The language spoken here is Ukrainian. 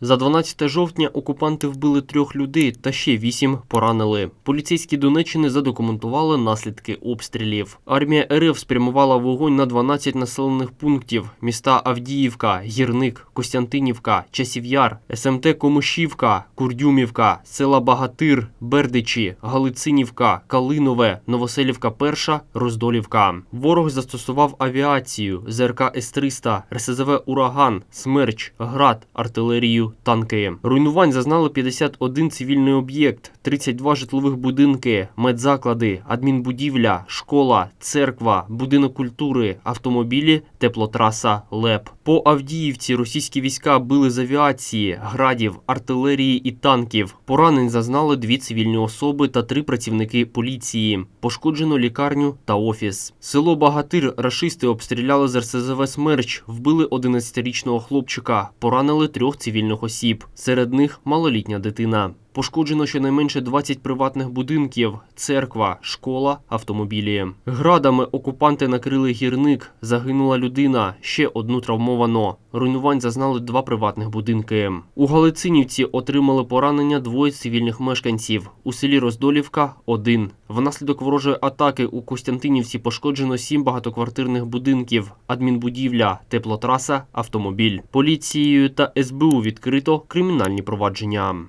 За 12 жовтня окупанти вбили трьох людей та ще вісім поранили. Поліцейські Донеччини задокументували наслідки обстрілів. Армія РФ спрямувала вогонь на 12 населених пунктів: міста Авдіївка, Гірник, Костянтинівка, Часів'яр, СМТ Комишівка, Курдюмівка, села Багатир, Бердичі, Галицинівка, Калинове, Новоселівка Перша, Роздолівка. Ворог застосував авіацію, ЗРК С-300, РСЗВ Ураган, Смерч, Град, артилерію, танки. Руйнувань зазнали 51 цивільний об'єкт, 32 житлових будинки, медзаклади, адмінбудівля, школа, церква, будинок культури, автомобілі, теплотраса ЛЕП. По Авдіївці російські війська били з авіації, градів, артилерії і танків. Поранень зазнали дві цивільні особи та три працівники поліції. Пошкоджено лікарню та офіс. Село Багатир рашисти обстріляли з РСЗВ «Смерч», вбили 11-річного хлопчика, поранили трьох цивільних осіб. Серед них малолітня дитина. Пошкоджено щонайменше 20 приватних будинків, церква, школа, автомобілі. Градами окупанти накрили гірник, загинула людина, ще одну травмовано. Руйнувань зазнали два приватних будинки. У Галицинівці отримали поранення двоє цивільних мешканців. У селі Роздолівка – один. Внаслідок ворожої атаки у Костянтинівці пошкоджено сім багатоквартирних будинків, адмінбудівля, теплотраса, автомобіль. Поліцією та СБУ відкрито кримінальні провадження.